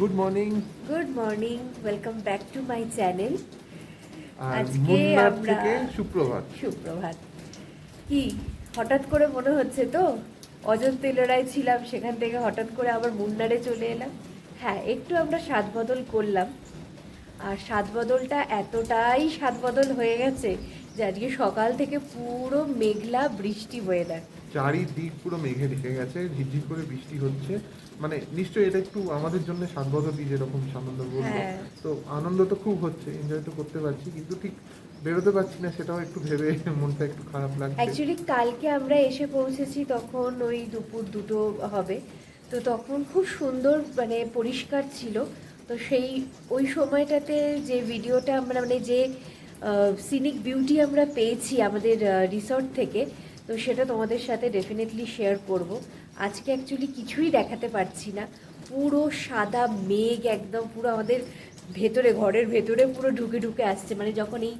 Good morning good morning welcome back to my channel আজকে আমরা- সুপ্রভাত। সুপ্রভাত। কি হঠাৎ করে মনে হচ্ছে তো? অজন তেলরায় ছিলাম সেখান থেকে হঠাৎ করে আবার মুন্নারে চলে এলাম। হ্যাঁ একটু আমরা স্বাদ বদল করলাম। আর স্বাদ বদলটা এতটাই স্বাদ বদল হয়ে গেছে যে আজকে সকাল থেকে পুরো মেঘলা বৃষ্টি ওয়েদার চারিদিক পুরো মেঘে ঢেকে গেছে ঝিরঝির করে বৃষ্টি হচ্ছে। মানে নিশ্চয়ই এটা একটু আমাদের জন্য সাতবদলই যেরকম সানন্দ বলব হ্যাঁ। তো আনন্দ তো খুব হচ্ছে এনজয় তো করতে পারছি কিন্তু ঠিক বেরোতে পারছি না সেটাও একটু ভেবে মনটা একটু খারাপ লাগছে। অ্যাকচুয়ালি কালকে আমরা এসে পৌঁছেছি তখন ওই দুপুর দুটো হবে। তো তখন খুব সুন্দর মানে পরিষ্কার ছিল। তো সেই ওই সময়টাতে যে ভিডিওটা আমরা মানে যে সিনিক বিউটি আমরা পেয়েছি আমাদের রিসর্ট থেকে তো সেটা তোমাদের সাথে ডেফিনেটলি শেয়ার করব। আজকে অ্যাকচুয়ালি কিছুই দেখাতে পারছি না। পুরো সাদা মেঘ একদম পুরো আমাদের ভেতরে ঘরের ভেতরে পুরো ঢুকে ঢুকে আসছে। মানে যখন এই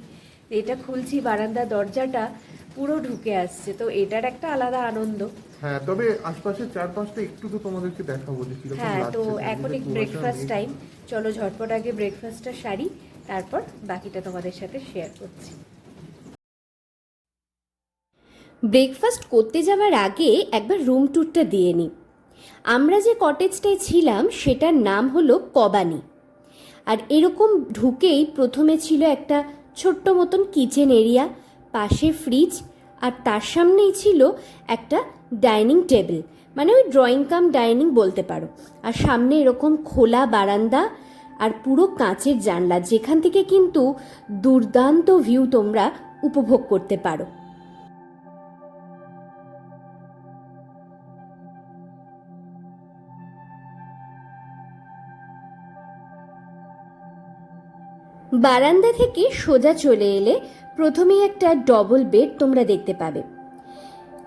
এটা খুলছি বারান্দা দরজাটা পুরো ঢুকে আসছে। তো এটার একটা আলাদা আনন্দ। হ্যাঁ তবে আশপাশের চারপাশটা একটু তো তোমাদেরকে দেখাবো যে কীরকম হ্যাঁ তো এখন এক ব্রেকফাস্ট টাইম চলো ঝটপট আগে ব্রেকফাস্টটা সারি তারপর বাকিটা তোমাদের সাথে শেয়ার করছি। ব্রেকফাস্ট করতে যাওয়ার আগে একবার রুম ট্যুরটা দিয়ে নিই আমরা যে কটেজটায় ছিলাম, সেটার নাম হলো কবানি। আর এরকম ঢুকেই প্রথমে ছিল একটা ছোট্ট মতন কিচেন এরিয়া, পাশে ফ্রিজ, আর তার সামনেই ছিল একটা ডাইনিং টেবিল মানে ওই ড্রয়িং কাম ডাইনিং বলতে পারো। আর সামনে এরকম খোলা বারান্দা আর পুরো কাঁচের জানলা, যেখান থেকে কিন্তু দুর্দান্ত ভিউ তোমরা উপভোগ করতে পারো। বারান্দা থেকে সোজা চলে এলে প্রথমেই একটা ডবল বেড তোমরা দেখতে পাবে।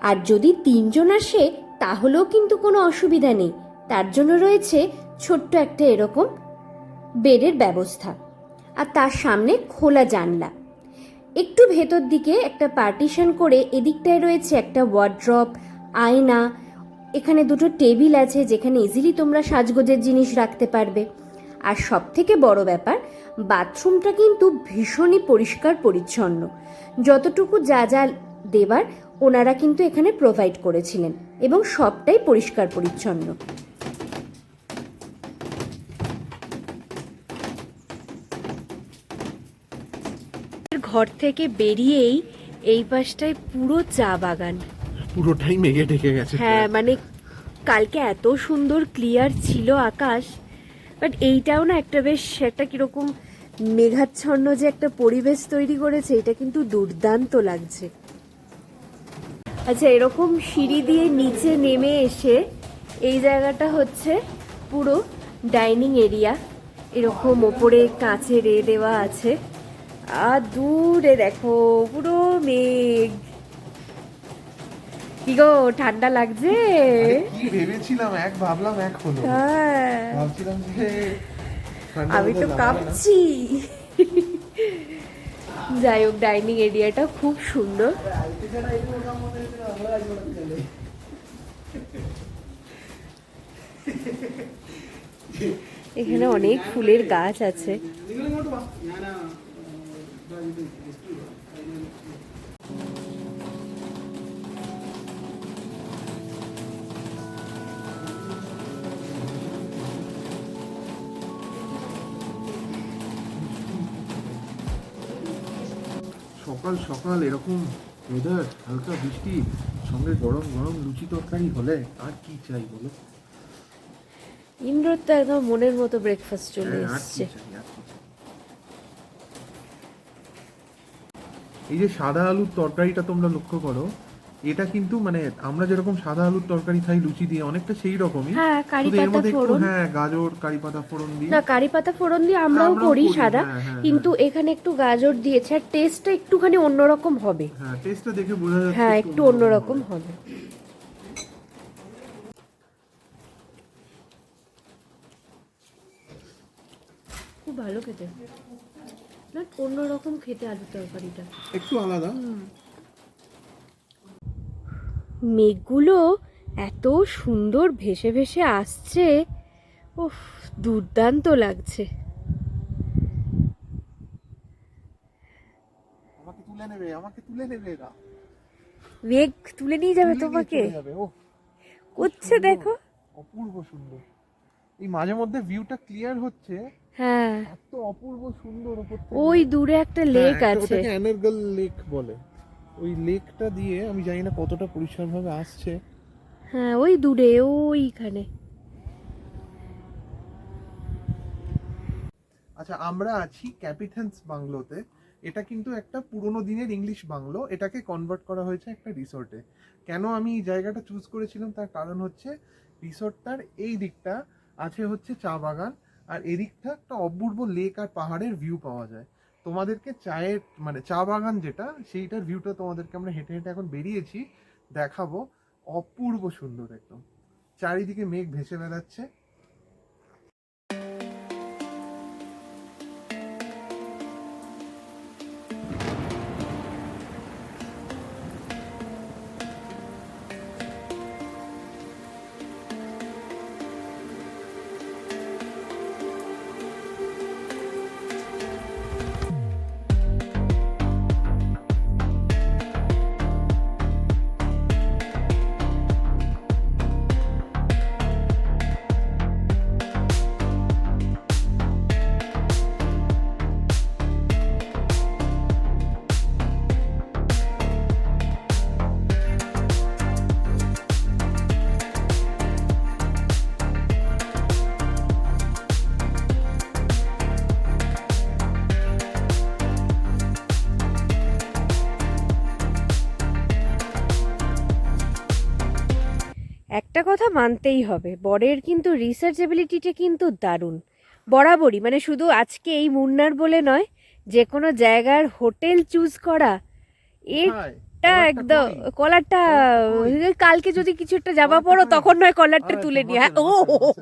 আর যদি তিনজন আসে, তাহলেও কিন্তু কোনো অসুবিধা নেই। তার জন্য রয়েছে ছোট্ট একটা এরকম বেডের ব্যবস্থা। আর তার সামনে খোলা জানলা। একটু ভেতর দিকে একটা পার্টিশন করে এদিকটায় রয়েছে একটা ওয়ার্ড্রপ আয়না। এখানে দুটো টেবিল আছে যেখানে ইজিলি তোমরা সাজগোজের জিনিস রাখতে পারবে। আর সব থেকে বড় ব্যাপার বাথরুমটা কিন্তু ভীষণই পরিষ্কার পরিচ্ছন্ন। যতটুকু যা যা দেবার ওনারা কিন্তু এখানে প্রোভাইড করেছিলেন এবং সবটাই পরিষ্কার পরিচ্ছন্ন। ঘর থেকে বেরিয়েই এই পাশটায় পুরো চা বাগান। পুরোটাই মেঘে ঢেকে গেছে। হ্যাঁ মানে কালকে এত সুন্দর ক্লিয়ার ছিল আকাশ। বাট এইটাও না একটা বেশ একটা কীরকম মেঘাচ্ছন্ন যে একটা পরিবেশ তৈরি করেছে, এটা কিন্তু দুর্দান্ত লাগছে। আচ্ছা এরকম সিঁড়ি দিয়ে নিচে নেমে এসে এই জায়গাটা হচ্ছে পুরো ডাইনিং এরিয়া। এরকম ওপরে কাঁচের এ দেওয়া আছে। আর দূরে দেখো, পুরো মেঘ। কি গো ঠান্ডা লাগছে? কি ভেবেছিলাম এক ভাবলাম এক হলো। হ্যাঁ। ভাবছিলাম যে আমি তো। কাঁপছি। যাই হোক ডাইনিং এরিয়াটা খুব সুন্দর। এখানে অনেক ফুলের গাছ আছে। সকাল সকাল এরকম ওয়েদার হালকা বৃষ্টি সঙ্গে গরম গরম লুচি তরকারি হলে আর কি চাই বলো ইন্দ্রর তো একদম মনের মতো ব্রেকফাস্ট চলে আসছে আর এসছে? এই যে সাদা আলুর তরকারিটা তোমরা লক্ষ্য করো এটা কিন্তু মানে আমরা যেরকম সাদা আলুর তরকারি খাই লুচি দিয়ে অনেকটা সেই রকমই। হ্যাঁ, কারি পাতা ফোড়ন। হ্যাঁ গাজর কারি পাতা ফোড়ন দিয়ে। না কারি পাতা ফোড়ন দিয়ে আমরাও করি, সাদা হ্যাঁ, হ্যাঁ, কিন্তু এখানে একটু গাজর দিয়েছে আর টেস্টটা একটুখানি অন্যরকম হবে। হ্যাঁ টেস্টটা দেখে বোঝা যাচ্ছে হ্যাঁ একটু অন্যরকম হবে। খুব ভালো খেতে। না অন্যরকম খেতে আলু তরকারিটা। একটু আলাদা। মেঘগুলো এত সুন্দর ভেসে ভেসে আসছে। উফ দুর্দান্ত লাগছে। আমাকে তুলে নেবে আমাকে তুলে নেবে এরা। মেঘ তুলে নিয়ে যাবে তোমাকে? করছে দেখো। অপূর্ব সুন্দর। এই মাঝে মধ্যে ভিউটা ক্লিয়ার হচ্ছে। হ্যাঁ। এত অপূর্ব সুন্দর ওই দূরে একটা লেক হ্যাঁ, আছে। অ্যানার্গল লেক বলে। ওই লেকটা দিয়ে আমি জানি না কতটা পরিষ্কারভাবে আসছে। হ্যাঁ ওই দূরে ওইখানে। আচ্ছা আমরা আছি ক্যাপিটানস বাংলোতে। এটা কিন্তু একটা পুরনো দিনের ইংলিশ বাংলো। এটাকে কনভার্ট করা হয়েছে একটা রিসোর্টে। কেন আমি এই জায়গাটা চুজ করেছিলাম? তার কারণ হচ্ছে রিসোর্টটার এই দিকটা আছে হচ্ছে চা বাগান। আর এদিকটা একটা অপূর্ব লেক আর পাহাড়ের ভিউ পাওয়া যায়। তোমাদেরকে চায়ের মানে চা বাগান যেটা, সেইটার ভিউটা তোমাদেরকে আমরা হেঁটে হেঁটে এখন বেরিয়েছি, দেখাবো অপূর্ব সুন্দর একদম। চারিদিকে মেঘ ভেসে বেড়াচ্ছে। একটা কথা মানতেই হবে বরের কিন্তু রিসার্চেবিলিটিটা কিন্তু দারুণ। বরাবরই মানে শুধু আজকে এই মুন্নার বলে নয় যে কোনো জায়গার হোটেল চুজ করা এটা একদম কলারটা কালকে যদি কিছু একটা জামা পরো তখন নয় কলারটা তুলে নিয়ে ও।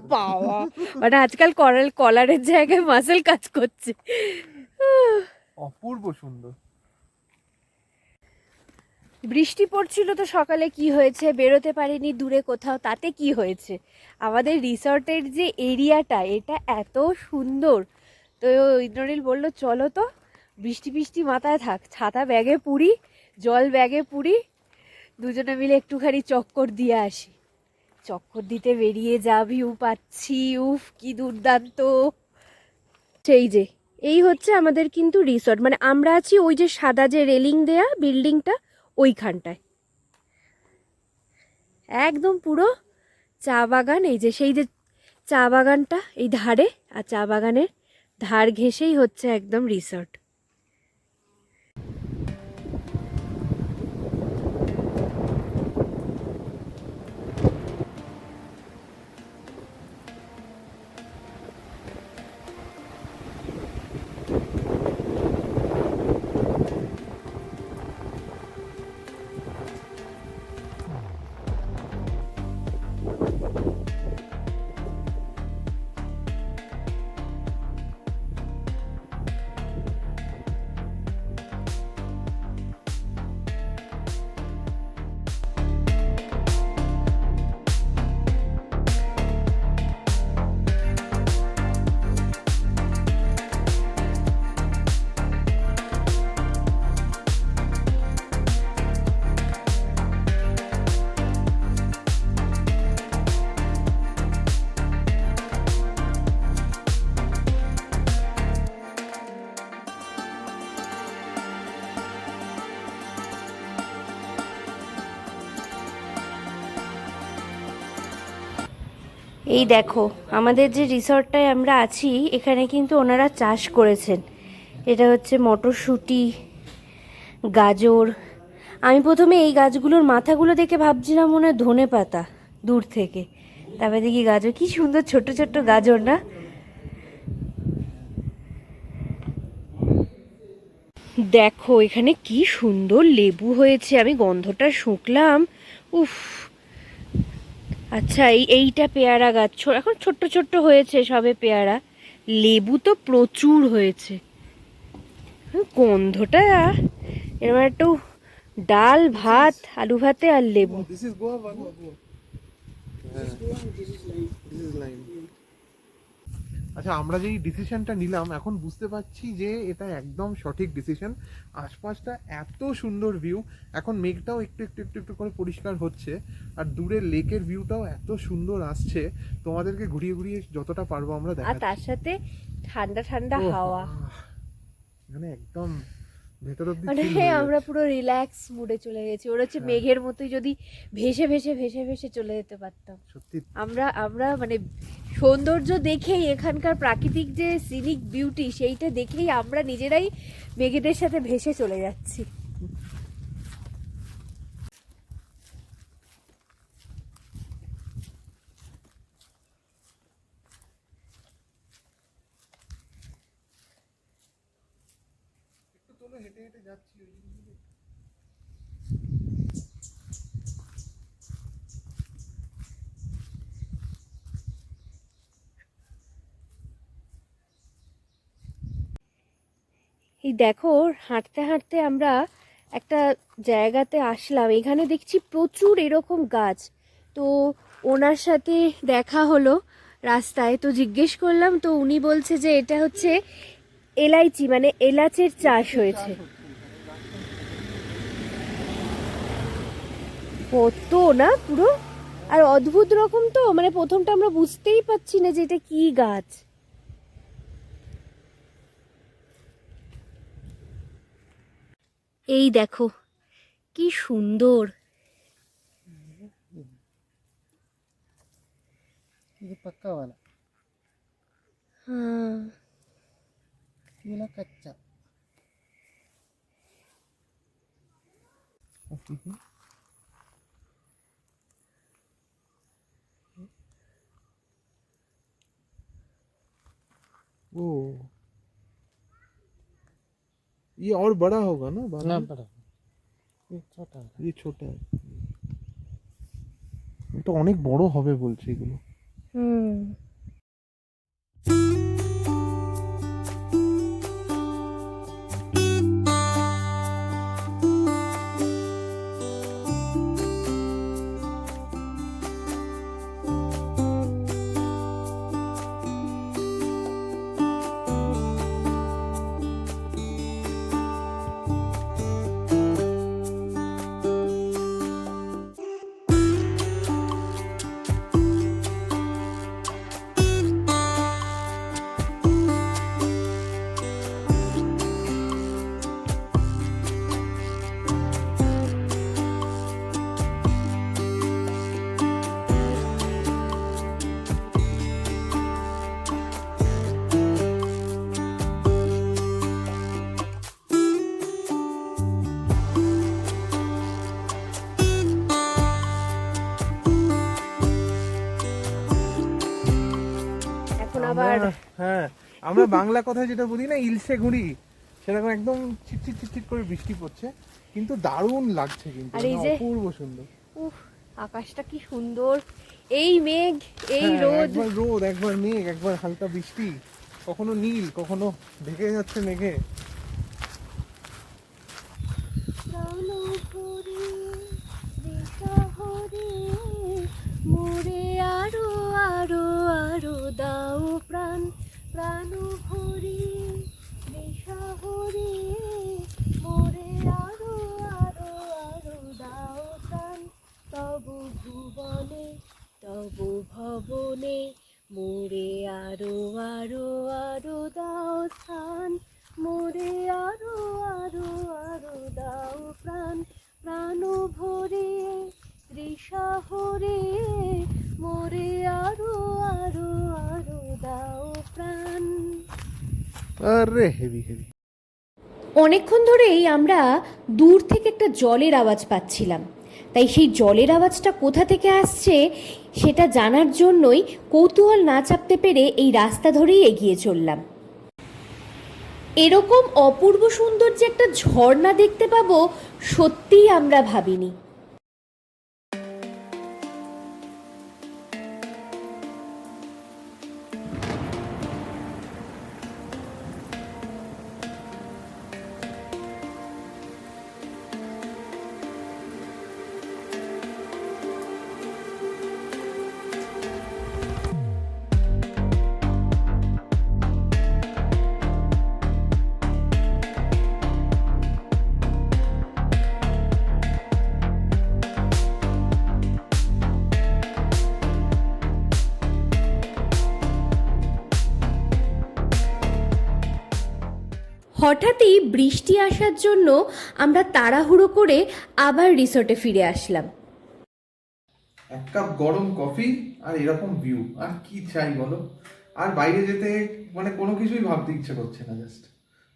বাবা। মানে আজকাল কলার কলারের জায়গায় মাসেল কাজ করছে। অপূর্ব সুন্দর। বৃষ্টি পড়ছিল তো সকালে কি হয়েছে? বেরোতে পারিনি, দূরে কোথাও। তাতে কি হয়েছে? আমাদের রিসর্টের যে এরিয়াটা, এটা এত সুন্দর। তো ইন্দ্রনীল বলল, চলো তো, বৃষ্টি বৃষ্টি মাথায় থাক। ছাতা ব্যাগে পুরি, জল ব্যাগে পুরি, দুজনে মিলে একটুখানি চক্কর দিয়ে আসি। চক্কর দিতে বেরিয়ে যা ভিউ পাচ্ছি। উফ, কি দুর্দান্ত। সেই যে, এই হচ্ছে আমাদের কিন্তু রিসর্ট। মানে আমরা আছি ওই যে সাদা যে রেলিং দেয়া, বিল্ডিংটা ওইখানটায়। একদম পুরো চা বাগান, এই যে সেই যে চা বাগানটা, এই ধারে, আর চা বাগানের ধার ঘেঁষেই হচ্ছে একদম রিসর্ট। এই দেখো, আমাদের যে রিসর্টটায় আমরা আছি, এখানে কিন্তু ওনারা চাষ করেছেন। এটা হচ্ছে মটরশুঁটি, গাজর। আমি প্রথমে এই গাছগুলোর মাথাগুলো দেখে ভাবছিলাম মনে হয় ধনে পাতা, দূর থেকে। তারপরে দেখি গাজর, কি সুন্দর ছোট ছোট গাজর না? দেখো, এখানে কি সুন্দর লেবু হয়েছে, আমি গন্ধটা শুকলাম। উফ আচ্ছা এই এইটা পেয়ারা গাছ ছো- এখন ছোট্ট ছোট্ট হয়েছে সবে পেয়ারা। লেবু তো প্রচুর হয়েছে। গন্ধটা এরকম একটু ডাল ভাত আলু ভাতে আর লেবু। This is Goa Bangla this is lime. আচ্ছা আমরা যেই ডিসিশনটা নিলাম এখন বুঝতে পারছি যে এটা একদম সঠিক ডিসিশন আশপাশটা এত সুন্দর ভিউ এখন মেঘটাও একটু একটু একটু একটু করে পরিষ্কার হচ্ছে আর দূরে লেকের ভিউটাও এত সুন্দর আসছে। তোমাদেরকে ঘুরিয়ে ঘুরিয়ে যতটা পারব আমরা আর তার সাথে ঠান্ডা ঠান্ডা হাওয়া। মানে একদম মানে chill আমরা পুরো রিল্যাক্স মুডে চলে গেছি। ওরা হচ্ছে হ্যাঁ। মেঘের মতোই যদি ভেসে ভেসে ভেসে ভেসে চলে যেতে পারতাম। আমরা আমরা মানে সৌন্দর্য দেখেই এখানকার প্রাকৃতিক যে সিনিক বিউটি সেইটা দেখেই আমরা নিজেরাই মেঘেদের সাথে ভেসে চলে যাচ্ছি। হেঁটে হেঁটে যাচ্ছি, ওই জন্য বলি। এই দেখো, হাঁটতে হাঁটতে আমরা একটা জায়গাতে আসলাম। এখানে দেখছি প্রচুর এরকম গাছ। তো ওনার সাথে দেখা হলো রাস্তায়। তো জিজ্ঞেস করলাম, তো উনি বলছে যে এটা হচ্ছে এলাইচি মানে এলাচের চাষ হয়েছে। কত না পুরো? আর অদ্ভুত রকম তো মানে প্রথমটা আমরা বুঝতেই পাচ্ছি না যে এটা কি গাছ। এই দেখো কি সুন্দর। ಇದು पीला कच्चा। वो ये और बड़ा होगा ना बड़ा हाँ, बड़ा। ये छोटा ये छोटा है। तो अनेक बड़ो হবে বলছে এগুলো হুম আমরা বাংলা কথায় যেটা বলি না ইলসে ঘুরি সেরকম একদম চিটচিট চিটচিট করে বৃষ্টি পড়ছে কিন্তু দারুণ লাগছে কিন্তু আর এই যে- অপূর্ব সুন্দর। উফ আকাশটা কি সুন্দর। এই মেঘ এই হ্যাঁ, রোদ। একবার রোদ একবার মেঘ একবার হালকা বৃষ্টি কখনো নীল কখনো ঢেকে যাচ্ছে মেঘে। মোরে আরও আরও আরও দাও প্রাণ। প্রাণ মোরে দাও ভুবনে ভবনে মোরে আরও আরও আরও দাও স্থান। মোরে আরও আরও আরও দাও প্রাণ। প্রাণ ভরে তৃষা হরে মোরে আরও আরও আরও দাও প্রাণ। আরে হেভি হেভি। অনেকক্ষণ ধরেই আমরা দূর থেকে একটা জলের আওয়াজ পাচ্ছিলাম। তাই সেই জলের আওয়াজটা কোথা থেকে আসছে সেটা জানার জন্যই কৌতূহল না চাপতে পেরে এই রাস্তা ধরেই এগিয়ে চললাম। এরকম অপূর্ব সুন্দর যে একটা ঝর্ণা দেখতে পাবো সত্যিই আমরা ভাবিনি। হঠাৎই বৃষ্টি আসার জন্য আমরা তাড়াহুড়ো করে আবার রিসর্টে ফিরে আসলাম। এক কাপ গরম কফি আর এরকম ভিউ আর কি চাই বলো? আর বাইরে যেতে মানে কোনো কিছুই ভাবতে ইচ্ছে করছে না জাস্ট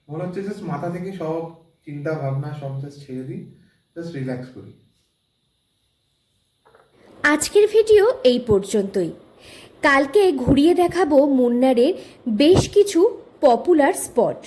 মনে হচ্ছে জাস্ট মাথা থেকে সব চিন্তা ভাবনা সব জাস্ট ছেড়ে দিই জাস্ট রিল্যাক্স করি। আজকের ভিডিও এই পর্যন্তই। কালকে ঘুরিয়ে দেখাবো মুন্নারের বেশ কিছু পপুলার স্পট